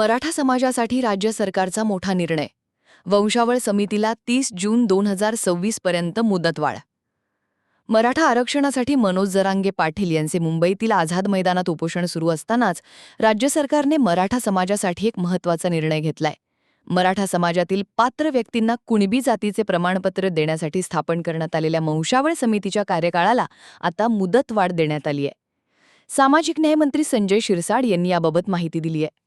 मराठा समाजासाठी राज्य सरकारचा मोठा निर्णय. वंशावळ समितीला तीस जून दोन हजार सव्वीस पर्यंत मुदतवाढ. मराठा आरक्षणासाठी मनोज जरांगे पाटील यांचे मुंबईतील आझाद मैदानात उपोषण सुरू असतानाच राज्य सरकारने मराठा समाजासाठी एक महत्त्वाचा निर्णय घेतलाय. मराठा समाजातील पात्र व्यक्तींना कुणबी जातीचे प्रमाणपत्र देण्यासाठी स्थापन करण्यात आलेल्या वंशावळ समितीच्या कार्यकाळाला आता मुदतवाढ देण्यात आली आहे सामाजिक न्यायमंत्री संजय शिरसाड यांनी याबाबत माहिती दिली आहे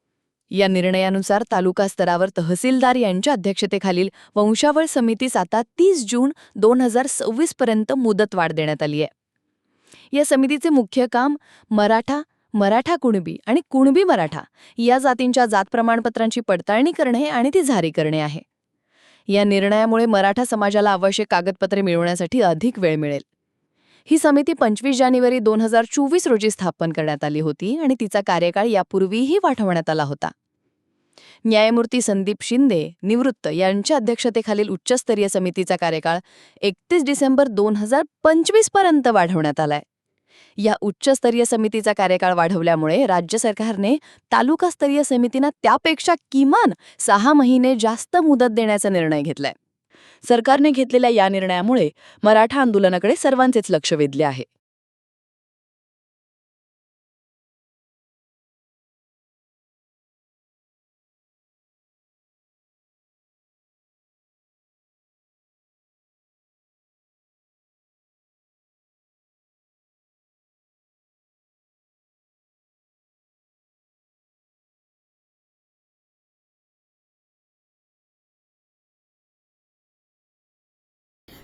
या निर्णयानुसार तालुका स्तरावर तहसीलदार यांच्या अध्यक्षतेखालील वंशावळ समितीस आता तीस जून दोन हजार सव्वीस पर्यंत मुदतवाढ देण्यात आली आहे. या समितीचे मुख्य काम मराठा मराठा कुणबी आणि कुणबी मराठा या जातींच्या जात प्रमाणपत्रांची पडताळणी करणे आणि ती जारी करणे आहे. या निर्णयामुळे मराठा समाजाला आवश्यक कागदपत्रे मिळवण्यासाठी अधिक वेळ मिळेल. ही समिती पंचवीस जानेवारी दोन हजार चोवीस रोजी स्थापन करण्यात आली होती आणि तिचा कार्यकाळ यापूर्वीही वाढवण्यात आला होता. न्यायमूर्ती संदीप शिंदे निवृत्त यांच्या अध्यक्षतेखालील उच्चस्तरीय समितीचा कार्यकाळ एकतीस डिसेंबर दोन हजार पंचवीसपर्यंत वाढवण्यात आलाय. या उच्चस्तरीय समितीचा कार्यकाळ वाढवल्यामुळे राज्य सरकारने तालुकास्तरीय समितींना त्यापेक्षा किमान सहा महिने जास्त मुदत देण्याचा निर्णय घेतलाय. सरकारने घेतलेल्या या निर्णयामुळे मराठा आंदोलनाकडे सर्वांचेच लक्ष वेधले आहे.